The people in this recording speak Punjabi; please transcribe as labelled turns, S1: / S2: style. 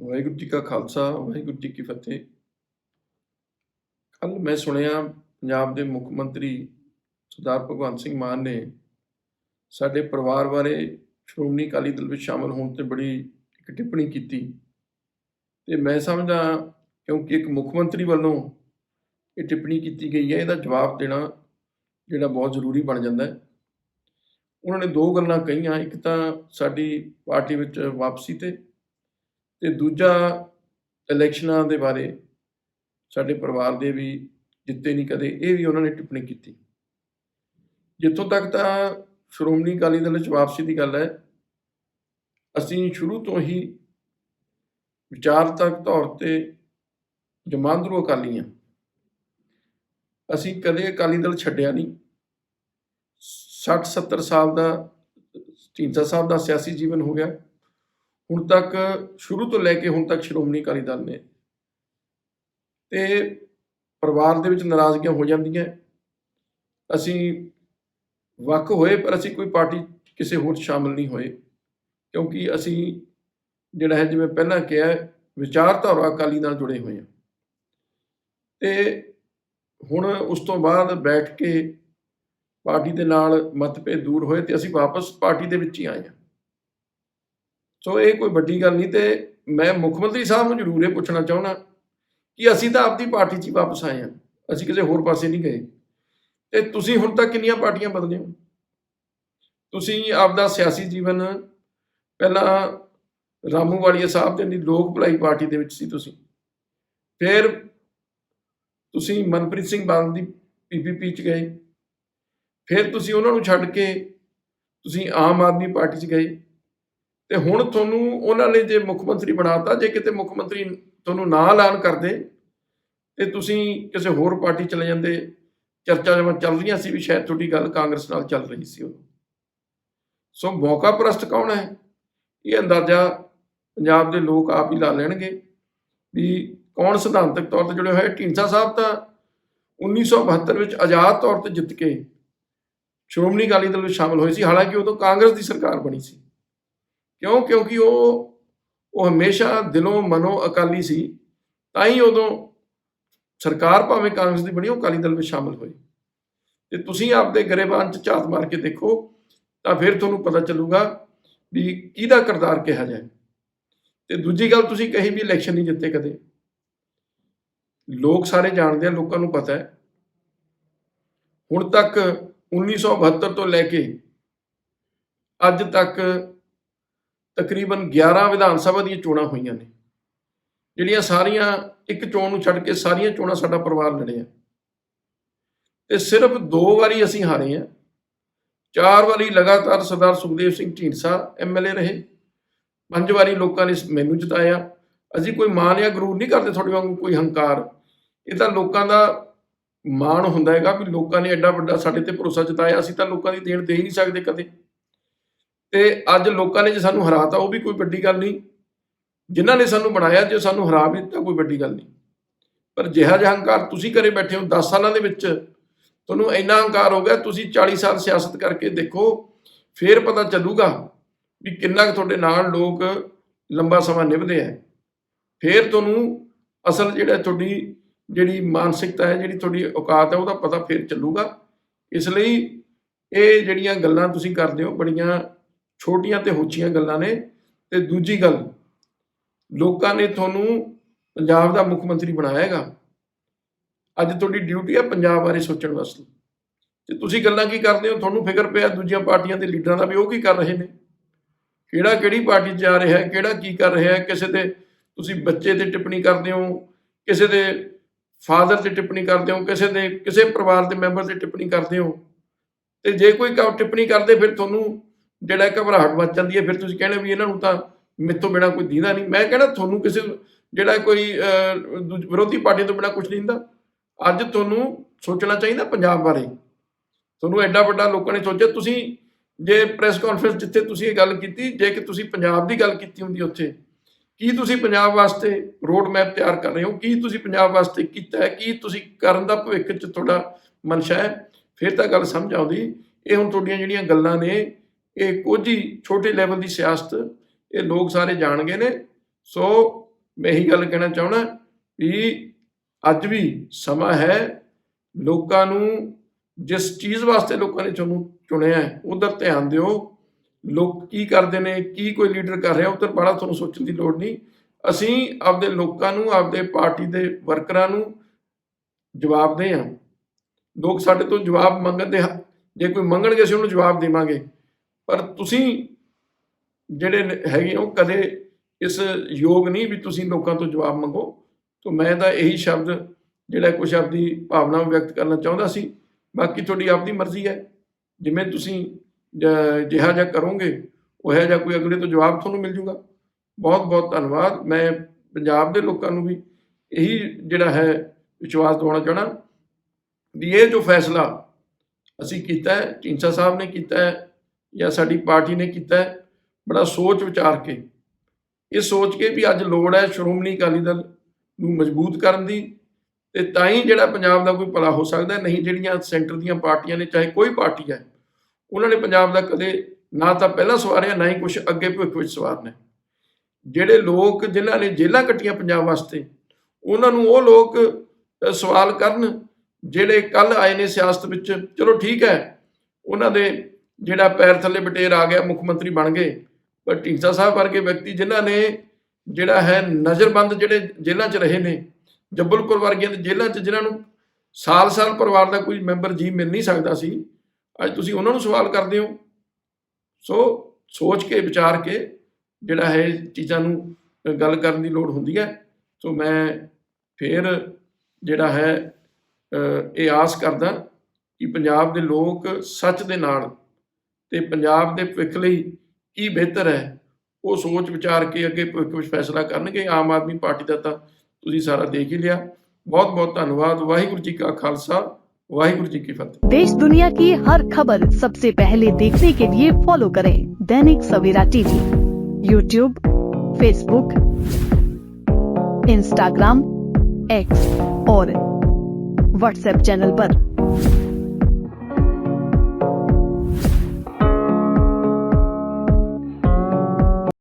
S1: ਵਾਹਿਗੁਰੂ ਜੀ ਕਾ ਖਾਲਸਾ, ਵਾਹਿਗੁਰੂ ਜੀ ਕੀ ਫਤਿਹ। ਕੱਲ ਮੈਂ ਸੁਣਿਆ ਪੰਜਾਬ ਦੇ ਮੁੱਖ ਮੰਤਰੀ ਸਰਦਾਰ ਭਗਵੰਤ ਸਿੰਘ ਮਾਨ ਨੇ ਸਾਡੇ ਪਰਿਵਾਰ ਬਾਰੇ ਸ਼੍ਰੋਮਣੀ ਅਕਾਲੀ ਦਲ ਵਿੱਚ ਸ਼ਾਮਲ ਹੋਣ ਤੇ ਬੜੀ ਇੱਕ ਟਿੱਪਣੀ ਕੀਤੀ। ਤੇ ਮੈਂ ਸਮਝਦਾ ਕਿਉਂਕਿ ਇੱਕ ਮੁੱਖ ਮੰਤਰੀ ਵੱਲੋਂ ਇਹ ਟਿੱਪਣੀ ਕੀਤੀ ਗਈ ਹੈ, ਇਹਦਾ ਜਵਾਬ ਦੇਣਾ ਜਿਹੜਾ ਬਹੁਤ ਜ਼ਰੂਰੀ ਬਣ ਜਾਂਦਾ ਹੈ। ਉਹਨਾਂ ਨੇ ਦੋ ਗੱਲਾਂ ਕਹੀਆਂ, ਇੱਕ ਤਾਂ ਸਾਡੀ ਪਾਰਟੀ ਵਿੱਚ ਵਾਪਸੀ ਤੇ ਤੇ ਦੂਜਾ ਇਲੈਕਸ਼ਨਾਂ ਦੇ ਬਾਰੇ ਸਾਡੇ ਪਰਿਵਾਰ ਦੇ ਵੀ ਜਿੱਤੇ ਨਹੀਂ ਕਦੇ, ਇਹ ਵੀ ਉਹਨਾਂ ਨੇ ਟਿੱਪਣੀ ਕੀਤੀ। ਜਿੱਥੋਂ ਤੱਕ ਤਾਂ ਸ਼੍ਰੋਮਣੀ ਅਕਾਲੀ ਦਲ ਵਿੱਚ ਵਾਪਸੀ ਦੀ ਗੱਲ ਹੈ, ਅਸੀਂ ਸ਼ੁਰੂ ਤੋਂ ਹੀ ਵਿਚਾਰਤਕ ਤੌਰ ਤੇ ਜਮਾਂਦਰੂ ਅਕਾਲੀ ਹਾਂ। ਅਸੀਂ ਕਦੇ ਅਕਾਲੀ ਦਲ ਛੱਡਿਆ ਨਹੀਂ। 60 70 ਸਾਲ ਦਾ ਢੀਂਡਸਾ ਸਾਹਿਬ ਦਾ ਸਿਆਸੀ ਜੀਵਨ ਹੋ ਗਿਆ। ਹੁਣ ਤੱਕ ਸ਼ੁਰੂ ਤੋਂ ਲੈ ਕੇ ਹੁਣ ਤੱਕ ਸ਼੍ਰੋਮਣੀ ਅਕਾਲੀ ਦਲ ਨੇ। ਤੇ ਪਰਿਵਾਰ ਦੇ ਵਿੱਚ ਨਾਰਾਜ਼ਗੀਆਂ ਹੋ ਜਾਂਦੀਆਂ। ਅਸੀਂ ਵੱਖ ਹੋਏ, ਪਰ ਅਸੀਂ ਕੋਈ ਪਾਰਟੀ ਕਿਸੇ ਹੋਰ 'ਚ ਸ਼ਾਮਲ ਨਹੀਂ ਹੋਏ। ਕਿਉਂਕਿ ਅਸੀਂ ਜਿਹੜਾ ਹੈ, ਜਿਵੇਂ ਪਹਿਲਾਂ ਕਿਹਾ, ਵਿਚਾਰਧਾਰਾ ਅਕਾਲੀ ਨਾਲ ਜੁੜੇ ਹੋਏ ਹਾਂ। ਤੇ ਹੁਣ ਉਸ ਤੋਂ ਬਾਅਦ ਬੈਠ ਕੇ ਪਾਰਟੀ ਦੇ ਨਾਲ ਮਤਭੇਦ ਦੂਰ ਹੋਏ ਤੇ ਅਸੀਂ ਵਾਪਸ ਪਾਰਟੀ ਦੇ ਵਿੱਚ ਹੀ ਆਏ ਹਾਂ। ਸੋ ਇਹ ਕੋਈ ਵੱਡੀ ਗੱਲ ਨਹੀਂ ਤੇ ਮੈਂ ਮੁੱਖ ਮੰਤਰੀ ਸਾਹਿਬ ਨੂੰ ਜ਼ਰੂਰ ਇਹ ਪੁੱਛਣਾ ਚਾਹੁੰਦਾ ਕਿ ਅਸੀਂ ਤਾਂ ਆਪਦੀ ਪਾਰਟੀ 'ਚ ਹੀ ਵਾਪਸ ਆਏ ਹਾਂ, ਅਸੀਂ ਕਿਸੇ ਹੋਰ ਪਾਸੇ ਨਹੀਂ ਗਏ। ਤੇ ਤੁਸੀਂ ਹੁਣ ਤੱਕ ਕਿੰਨੀਆਂ ਪਾਰਟੀਆਂ ਬਦਲੀਆਂ? ਤੁਸੀਂ ਆਪਦਾ ਸਿਆਸੀ ਜੀਵਨ, ਪਹਿਲਾਂ ਰਾਮੂ ਵਾਲੀਆ ਸਾਹਿਬ ਦੇ ਲੋਕ ਭਲਾਈ ਪਾਰਟੀ ਦੇ ਵਿੱਚ ਸੀ ਤੁਸੀਂ। ਫਿਰ ਤੁਸੀਂ ਮਨਪ੍ਰੀਤ ਸਿੰਘ ਬਾਦਲ ਦੀ ਪੀਪੀਪੀ 'ਚ ਗਏ। ਫਿਰ ਤੁਸੀਂ ਉਹਨਾਂ ਨੂੰ ਛੱਡ ਕੇ ਤੁਸੀਂ ਆਮ ਆਦਮੀ ਪਾਰਟੀ 'ਚ ਗਏ। ਤੇ ਹੁਣ ਤੁਹਾਨੂੰ ਉਹਨਾਂ ਨੇ ਜੇ ਮੁੱਖ ਮੰਤਰੀ ਬਣਾਤਾ, ਜੇ ਕਿਤੇ ਮੁੱਖ ਮੰਤਰੀ ਤੁਹਾਨੂੰ ਨਾ ਐਲਾਨ ਕਰਦੇ ਤੇ ਤੁਸੀਂ ਕਿਸੇ ਹੋਰ ਪਾਰਟੀ ਚਲੇ ਜਾਂਦੇ, ਚਰਚਾ ਜਿਵੇਂ ਚੱਲ ਰਹੀਆਂ ਸੀ ਵੀ ਸ਼ਾਇਦ ਤੁਹਾਡੀ ਗੱਲ ਕਾਂਗਰਸ ਨਾਲ ਚੱਲ ਰਹੀ ਸੀ ਉਦੋਂ ਸੋ ਮੌਕਾ ਪ੍ਰਸਤ ਕੌਣ ਹੈ? ਇਹ ਅੰਦਾਜ਼ਾ ਪੰਜਾਬ ਦੇ ਲੋਕ ਆਪ ਹੀ ਲਾ ਲੈਣਗੇ ਵੀ ਕੌਣ ਸਿਧਾਂਤਕ ਤੌਰ ਤੇ ਜੁੜੇ ਹੋਏ ਢੀਂਡਸਾ ਸਾਹਿਬ ਤਾਂ 1972 ਵਿੱਚ ਆਜ਼ਾਦ ਤੌਰ ਤੇ ਜਿੱਤ ਕੇ ਸ਼੍ਰੋਮਣੀ ਅਕਾਲੀ ਦਲ ਵਿੱਚ ਸ਼ਾਮਲ ਹੋਏ ਸੀ, ਹਾਲਾਂਕਿ ਉਦੋਂ ਕਾਂਗਰਸ ਦੀ ਸਰਕਾਰ ਬਣੀ ਸੀ। ਕਿਉਂ? ਕਿਉਂਕਿ ਉਹ ਉਹ ਹਮੇਸ਼ਾ ਦਿਲੋਂ ਮਨੋਂ ਅਕਾਲੀ ਸੀ, ਤਾਂ ਹੀ ਉਦੋਂ ਸਰਕਾਰ ਭਾਵੇਂ ਕਾਂਗਰਸ ਦੀ ਬਣੀ, ਉਹ ਅਕਾਲੀ ਦਲ ਵਿੱਚ ਸ਼ਾਮਲ ਹੋਈ। ਤੇ ਤੁਸੀਂ ਆਪਦੇ ਗਰੇਬਾਨ ਚ ਝਾਤ ਮਾਰ ਕੇ ਦੇਖੋ, ਤਾਂ ਫਿਰ ਤੁਹਾਨੂੰ ਪਤਾ ਚੱਲੂਗਾ ਵੀ ਕਿਹਦਾ ਕਿਰਦਾਰ ਕਿਹਾ ਜਾਏ। ਤੇ ਦੂਜੀ ਗੱਲ ਤੁਸੀਂ ਕਹੀ ਵੀ ਇਲੈਕਸ਼ਨ ਨਹੀਂ ਜਿੱਤੇ ਕਦੇ। ਲੋਕ ਸਾਰੇ ਜਾਣਦੇ ਆ, ਲੋਕਾਂ ਨੂੰ ਪਤਾ ਹੈ। ਹੁਣ ਤੱਕ 1972 ਤੋਂ ਲੈ ਕੇ ਅੱਜ ਤੱਕ ਤਕਰੀਬਨ 11 ਵਿਧਾਨ ਸਭਾ ਦੀਆਂ ਚੋਣਾਂ ਹੋਈਆਂ ਨੇ। ਜਿਹੜੀਆਂ ਸਾਰੀਆਂ ਇੱਕ ਚੋਣ ਨੂੰ ਛੱਡ ਕੇ ਸਾਰੀਆਂ ਚੋਣਾਂ ਸਾਡਾ ਪਰਿਵਾਰ ਲੜਿਆ। ਤੇ ਸਿਰਫ ਦੋ ਵਾਰੀ ਅਸੀਂ ਹਾਰੇ ਆ ਚਾਰ ਵਾਰੀ ਲਗਾਤਾਰ ਸਰਦਾਰ ਸੁਖਦੇਵ ਸਿੰਘ ਢੀਂਡਸਾ ਐਮਐਲਏ ਰਹੇ। ਪੰਜ ਵਾਰੀ ਲੋਕਾਂ ਨੇ ਮੈਨੂੰ ਜਿਤਾਇਆ। ਅਸੀਂ ਕੋਈ ਮਾਣ ਜਾਂ ਗਰੂਰ ਨਹੀਂ ਕਰਦੇ ਤੁਹਾਡੇ ਵਾਂਗੂ ਕੋਈ ਹੰਕਾਰ। ਇਹ ਤਾਂ ਲੋਕਾਂ ਦਾ ਮਾਣ ਹੁੰਦਾ ਹੈਗਾ ਵੀ ਲੋਕਾਂ ਨੇ ਐਡਾ ਵੱਡਾ ਸਾਡੇ ਤੇ ਭਰੋਸਾ ਜਤਾਇਆ। ਅਸੀਂ ਤਾਂ ਲੋਕਾਂ ਦੀ ਦੇਣ ਦੇ ਹੀ ਨਹੀਂ ਸਕਦੇ ਕਦੇ। ਤੇ ਅੱਜ ਲੋਕਾਂ ਨੇ ਜੇ ਸਾਨੂੰ ਹਰਾਤਾ, ਉਹ ਵੀ ਕੋਈ ਵੱਡੀ ਗੱਲ ਨਹੀਂ। ਜਿਨ੍ਹਾਂ ਨੇ ਸਾਨੂੰ ਬਣਾਇਆ, ਜੇ ਸਾਨੂੰ ਹਰਾ ਵੀ ਦਿੱਤਾ, ਕੋਈ ਵੱਡੀ ਗੱਲ ਨਹੀਂ। ਪਰ ਜਿਹਾ ਜਿਹਾ ਹੰਕਾਰ ਤੁਸੀਂ ਘਰੇ ਬੈਠੇ ਹੋ 10 ਸਾਲਾਂ ਦੇ ਵਿੱਚ, ਤੁਹਾਨੂੰ ਇੰਨਾ ਹੰਕਾਰ ਹੋ ਗਿਆ, ਤੁਸੀਂ 40 ਸਾਲ ਸਿਆਸਤ ਕਰਕੇ ਦੇਖੋ, ਫੇਰ ਪਤਾ ਚੱਲੂਗਾ ਵੀ ਕਿੰਨਾ ਕੁ ਤੁਹਾਡੇ ਨਾਲ ਲੋਕ ਲੰਬਾ ਸਮਾਂ ਨਿਭਦੇ ਆ। ਫੇਰ ਤੁਹਾਨੂੰ ਅਸਲ ਜਿਹੜਾ ਤੁਹਾਡੀ ਜਿਹੜੀ ਮਾਨਸਿਕਤਾ ਹੈ, ਜਿਹੜੀ ਤੁਹਾਡੀ ਔਕਾਤ ਹੈ, ਉਹਦਾ ਪਤਾ ਫੇਰ ਚੱਲੂਗਾ। ਇਸ ਲਈ ਇਹ ਜਿਹੜੀਆਂ ਗੱਲਾਂ ਤੁਸੀਂ ਕਰਦੇ ਹੋ, ਬੜੀਆਂ ਛੋਟੀਆਂ ਤੇ ਹੋਚੀਆਂ ਗੱਲਾਂ ਨੇ। ਤੇ ਦੂਜੀ ਗੱਲ, ਲੋਕਾਂ ਨੇ ਤੁਹਾਨੂੰ ਪੰਜਾਬ ਦਾ ਮੁੱਖ ਮੰਤਰੀ ਬਣਾਇਆ ਹੈਗਾ। ਅੱਜ ਤੁਹਾਡੀ ਡਿਊਟੀ ਹੈ ਪੰਜਾਬ ਬਾਰੇ ਸੋਚਣ ਵਾਸਤੇ। ਤੇ ਤੁਸੀਂ ਗੱਲਾਂ ਕੀ ਕਰਦੇ ਹੋ, ਤੁਹਾਨੂੰ ਫਿਕਰ ਪਿਆ ਦੂਜੀਆਂ ਪਾਰਟੀਆਂ ਦੇ ਲੀਡਰਾਂ ਦਾ ਵੀ ਉਹ ਕੀ ਕਰ ਰਹੇ ਨੇ? ਕਿਹੜਾ ਕਿਹੜੀ ਪਾਰਟੀ 'ਚ ਜਾ ਰਿਹਾ ਹੈ, ਕਿਹੜਾ ਕੀ ਕਰ ਰਿਹਾ ਹੈ, ਕਿਸੇ ਦੇ ਤੁਸੀਂ ਬੱਚੇ ਤੇ ਟਿੱਪਣੀ ਕਰਦੇ ਹੋ, ਕਿਸੇ ਦੇ ਫਾਦਰ ਤੇ ਟਿੱਪਣੀ ਕਰਦੇ ਹੋ, ਕਿਸੇ ਦੇ, ਕਿਸੇ ਪਰਿਵਾਰ ਦੇ ਮੈਂਬਰ ਤੇ ਟਿੱਪਣੀ ਕਰਦੇ ਹੋ। ਤੇ ਜੇ ਕੋਈ ਟਿੱਪਣੀ ਕਰਦੇ, ਫਿਰ ਤੁਹਾਨੂੰ ਜਿਹੜਾ ਘਬਰਾਹਟ ਮਚ ਜਾਂਦੀ ਹੈ ਫਿਰ ਤੁਸੀਂ ਕਹਿੰਦੇ ਵੀ ਇਹਨਾਂ ਨੂੰ ਤਾਂ ਮੇਤੋਂ ਬਿਨਾ ਕੋਈ ਦੀਦਾ ਨਹੀਂ। ਮੈਂ ਕਹਿੰਦਾ ਤੁਹਾਨੂੰ ਕਿਸੇ ਜਿਹੜਾ ਕੋਈ ਅਹ, ਵਿਰੋਧੀ ਪਾਰਟੀ ਤੋਂ ਬਿਨਾ ਕੁਝ ਨਹੀਂ ਦਿੰਦਾ ਅੱਜ ਤੁਹਾਨੂੰ ਸੋਚਣਾ ਚਾਹੀਦਾ ਪੰਜਾਬ ਬਾਰੇ। ਤੁਹਾਨੂੰ ਐਡਾ ਵੱਡਾ ਲੋਕਾਂ ਨੇ ਸੋਚਿਆ। ਤੁਸੀਂ ਜੇ ਪ੍ਰੈਸ ਕਾਨਫਰੰਸ ਜਿੱਥੇ ਤੁਸੀਂ ਇਹ ਗੱਲ ਕੀਤੀ ਜੇ ਕਿ ਤੁਸੀਂ ਪੰਜਾਬ ਦੀ ਗੱਲ ਕੀਤੀ ਹੁੰਦੀ ਉੱਥੇ ਕੀ ਤੁਸੀਂ ਪੰਜਾਬ ਵਾਸਤੇ ਰੋਡ ਮੈਪ ਤਿਆਰ ਕਰ ਰਹੇ ਹੋ? ਕੀ ਤੁਸੀਂ ਪੰਜਾਬ ਵਾਸਤੇ ਕੀਤਾ ਹੈ? ਕੀ ਤੁਸੀਂ ਕਰਨ ਦਾ ਭਵਿੱਖ 'ਚ ਤੁਹਾਡਾ ਮਨਸ਼ਾ ਹੈ? ਫਿਰ ਤਾਂ ਗੱਲ ਸਮਝ ਆਉਂਦੀ। ਇਹ ਹੁਣ ਤੁਹਾਡੀਆਂ ਜਿਹੜੀਆਂ ਗੱਲਾਂ ਨੇ ਇਹ ਕੁਝ ਹੀ ਛੋਟੇ ਲੈਵਲ ਦੀ ਸਿਆਸਤ ਇਹ ਲੋਕ ਸਾਰੇ ਜਾਣਗੇ ਨੇ। ਸੋ ਮੈਂ ਇਹੀ ਗੱਲ ਕਹਿਣਾ ਚਾਹੁੰਦਾ ਵੀ ਅੱਜ ਵੀ ਸਮਾਂ ਹੈ ਲੋਕਾਂ ਨੂੰ ਜਿਸ ਚੀਜ਼ ਵਾਸਤੇ ਲੋਕਾਂ ਨੇ ਤੁਹਾਨੂੰ ਚੁਣਿਆ ਹੈ, ਉਧਰ ਧਿਆਨ ਦਿਓ। ਲੋਕ ਕੀ ਕਰਦੇ ਨੇ, ਕੀ ਕੋਈ ਲੀਡਰ ਕਰ ਰਿਹਾ, ਉਧਰ ਬੜਾ ਤੁਹਾਨੂੰ ਸੋਚਣ ਦੀ ਲੋੜ ਨਹੀਂ। ਅਸੀਂ ਆਪਦੇ ਲੋਕਾਂ ਨੂੰ, ਆਪਦੇ ਪਾਰਟੀ ਦੇ ਵਰਕਰਾਂ ਨੂੰ ਜਵਾਬ ਦੇ ਹਾਂ। ਲੋਕ ਸਾਡੇ ਤੋਂ ਜਵਾਬ ਮੰਗਣ ਦੇ ਜੇ ਕੋਈ ਮੰਗਣਗੇ, ਅਸੀਂ ਉਹਨੂੰ ਜਵਾਬ ਦੇਵਾਂਗੇ। ਪਰ ਤੁਸੀਂ ਜਿਹੜੇ ਹੈਗੇ ਉਹ ਕਦੇ ਇਸ ਯੋਗ ਨਹੀਂ ਵੀ ਤੁਸੀਂ ਲੋਕਾਂ ਤੋਂ ਜਵਾਬ ਮੰਗੋ। ਤਾਂ ਮੈਂ ਤਾਂ ਇਹੀ ਸ਼ਬਦ ਜਿਹੜਾ ਕੁਛ ਆਪਦੀ ਭਾਵਨਾ ਵਿਅਕਤ ਕਰਨਾ ਚਾਹੁੰਦਾ ਸੀ। ਬਾਕੀ ਤੁਹਾਡੀ ਆਪਦੀ ਮਰਜ਼ੀ ਹੈ। ਜਿਵੇਂ ਤੁਸੀਂ ਜ- ਜਿਹਾ ਜਿਹਾ ਕਰੋਗੇ, ਉਹ ਜਿਹਾ ਕੋਈ ਅਗਲੇ ਤੋਂ ਜਵਾਬ ਤੁਹਾਨੂੰ ਮਿਲ ਜੂਗਾ। ਬਹੁਤ ਬਹੁਤ ਧੰਨਵਾਦ। ਮੈਂ ਪੰਜਾਬ ਦੇ ਲੋਕਾਂ ਨੂੰ ਵੀ ਇਹੀ ਜਿਹੜਾ ਹੈ ਵਿਸ਼ਵਾਸ ਦਿਵਾਉਣਾ ਚਾਹਣਾ ਵੀ ਇਹ ਜੋ ਫੈਸਲਾ ਅਸੀਂ ਕੀਤਾ ਹੈ ਢੀਂਸਾ ਸਾਹਿਬ ਨੇ ਕੀਤਾ ਹੈ ਜਾਂ ਸਾਡੀ ਪਾਰਟੀ ਨੇ ਕੀਤਾ ਹੈ, ਬੜਾ ਸੋਚ ਵਿਚਾਰ ਕੇ। ਇਹ ਸੋਚ ਕੇ ਵੀ ਅੱਜ ਲੋੜ ਹੈ ਸ਼੍ਰੋਮਣੀ ਅਕਾਲੀ ਦਲ ਨੂੰ ਮਜ਼ਬੂਤ ਕਰਨ ਦੀ ਤੇ ਤਾਂ ਹੀ ਜਿਹੜਾ ਪੰਜਾਬ ਦਾ ਕੋਈ ਭਲਾ ਹੋ ਸਕਦਾ ਨਹੀਂ ਜਿਹੜੀਆਂ ਸੈਂਟਰ ਦੀਆਂ ਪਾਰਟੀਆਂ ਨੇ, ਚਾਹੇ ਕੋਈ ਪਾਰਟੀ ਹੈ, ਉਹਨਾਂ ਨੇ ਪੰਜਾਬ ਦਾ ਕਦੇ ਨਾ ਤਾਂ ਪਹਿਲਾਂ ਸਵਾਰਿਆ, ਨਾ ਹੀ ਕੁਝ ਅੱਗੇ ਭਵਿੱਖ ਵਿੱਚ ਸਵਾਰਨਾ ਜਿਹੜੇ ਲੋਕ ਜਿਨ੍ਹਾਂ ਨੇ ਜੇਲ੍ਹਾਂ ਕੱਟੀਆਂ ਪੰਜਾਬ ਵਾਸਤੇ, ਉਹਨਾਂ ਨੂੰ ਉਹ ਲੋਕ ਸਵਾਲ ਕਰਨ ਜਿਹੜੇ ਕੱਲ ਆਏ ਨੇ ਸਿਆਸਤ ਵਿੱਚ, ਚਲੋ ਠੀਕ ਹੈ, ਉਹਨਾਂ ਦੇ ਜਿਹੜਾ ਪੈਰ ਥੱਲੇ ਬਟੇਰ ਆ ਗਿਆ, ਮੁੱਖ ਮੰਤਰੀ ਬਣ ਗਏ। ਪਰ ਢੀਂਸਾ ਸਾਹਿਬ ਵਰਗੇ ਵਿਅਕਤੀ ਜਿਨ੍ਹਾਂ ਨੇ ਜਿਹੜਾ ਹੈ ਨਜ਼ਰਬੰਦ ਜਿਹੜੇ ਜੇਲ੍ਹਾਂ 'ਚ ਰਹੇ ਨੇ, ਜੱਬਲਪੁਰ ਵਰਗੀਆਂ ਦੇ ਜੇਲ੍ਹਾਂ 'ਚ ਜਿਨ੍ਹਾਂ ਨੂੰ ਸਾਲ-ਸਾਲ ਪਰਿਵਾਰ ਦਾ ਕੋਈ ਮੈਂਬਰ ਜੀ ਮਿਲ ਨਹੀਂ ਸਕਦਾ ਸੀ, ਅੱਜ ਤੁਸੀਂ ਉਹਨਾਂ ਨੂੰ ਸਵਾਲ ਕਰਦੇ ਹੋ। ਸੋ ਸੋਚ ਕੇ, ਵਿਚਾਰ ਕੇ ਜਿਹੜਾ ਹੈ ਚੀਜ਼ਾਂ ਨੂੰ ਗੱਲ ਕਰਨ ਦੀ ਲੋੜ ਹੁੰਦੀ ਹੈ। ਸੋ ਮੈਂ ਫੇਰ ਜਿਹੜਾ ਹੈ ਇਹ ਆਸ ਕਰਦਾ ਕਿ ਪੰਜਾਬ ਦੇ ਲੋਕ ਸੱਚ ਦੇ ਨਾਲ ਤੇ ਪੰਜਾਬ ਦੇ ਭਵਿੱਖ ਲਈ ਕੀ ਬਿਹਤਰ ਹੈ ਉਹ ਸੋਚ ਵਿਚਾਰ ਕੇ ਅੱਗੇ ਭਵਿੱਖ ਵਿੱਚ ਫੈਸਲਾ ਕਰਨਗੇ ਆਮ ਆਦਮੀ ਪਾਰਟੀ ਦਾ ਤਾਂ ਤੁਸੀਂ ਸਾਰਾ ਦੇਖ ਹੀ ਲਿਆ ਬਹੁਤ ਬਹੁਤ ਧੰਨਵਾਦ ਵਾਹਿਗੁਰੂ ਜੀ ਕਾ ਖਾਲਸਾ ਵਾਹਿਗੁਰੂ ਜੀ ਕੀ ਫਤਿਹ
S2: देश दुनिया की हर खबर सबसे पहले देखने के लिए फॉलो करें Dainik Savera TV YouTube Facebook Instagram X और व्हाट्सएप चैनल पर।